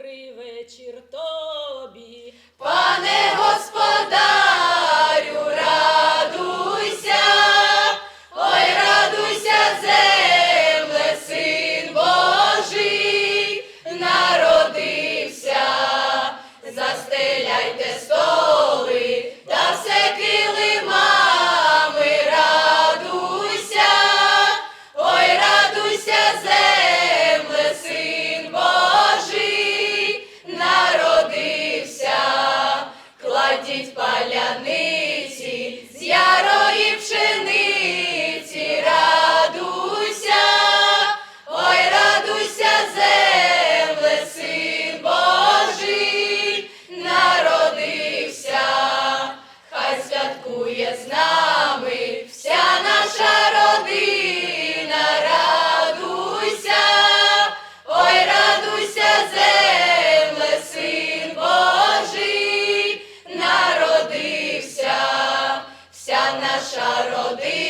добрий вечір тобі. кладіть паляниці Вся наша родина.